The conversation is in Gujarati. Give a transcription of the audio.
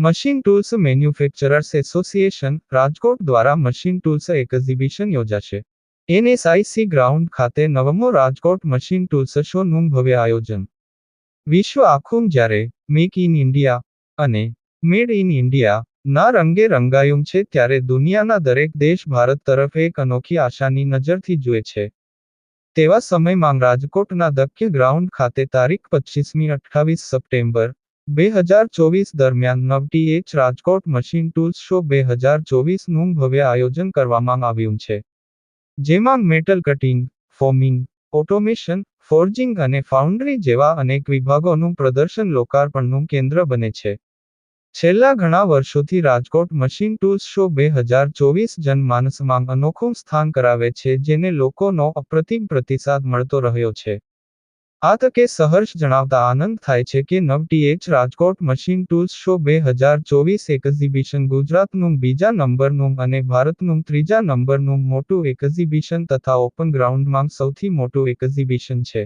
Machine tools manufacturers association Rajkot દ્વારા મશીન ટૂલ્સ એક્ઝિબિશન યોજાશે. એનએસઆઈસી ગ્રાઉન્ડ ખાતે નવમો રાજકોટ મશીન ટૂલ્સ શોનું ભવ્ય આયોજન. વિશ્વ આખું જ્યારે મેક ઇન ઇન્ડિયા અને મેડ ઇન ઇન્ડિયા ના રંગે રંગાયું છે ત્યારે દુનિયાના દરેક દેશ ભારત તરફ એક અનોખી આશાની નજરથી જુએ છે. તેવા સમયમાં રાજકોટના દક્ય ગ્રાઉન્ડ ખાતે તારીખ પચીસમી અઠ્ઠાવીસ સપ્ટેમ્બર બે હજાર ચોવીસ દરમિયાન નવટીએચ રાજકોટ મશીન ટૂલ્સ શો બે હજાર ચોવીસનું ભવ્ય આયોજન કરવામાં આવ્યું છે. જેમાં metal cutting, forming, automation, forging અને ફાઉન્ડ્રી જેવા અનેક વિભાગોનું પ્રદર્શન લોકાર્પણનું કેન્દ્ર બને છે. છેલ્લા ઘણા વર્ષોથી રાજકોટ મશીન ટૂલ્સ શો બે હજાર ચોવીસ જનમાનસમાં અનોખું સ્થાન કરાવે છે, જેને લોકોનો અપ્રતિમ પ્રતિસાદ મળતો રહ્યો છે. આ તકે સહર્ષ જણાવતા આનંદ થાય છે કે નવટીએચ રાજકોટ મશીન ટૂલ્સ શો બે હજાર ચોવીસ એક્ઝિબિશન ગુજરાતનું બીજા નંબરનું અને ભારતનું ત્રીજા નંબરનું મોટું એક્ઝિબિશન તથા ઓપન ગ્રાઉન્ડમાં સૌથી મોટું એક્ઝિબિશન છે.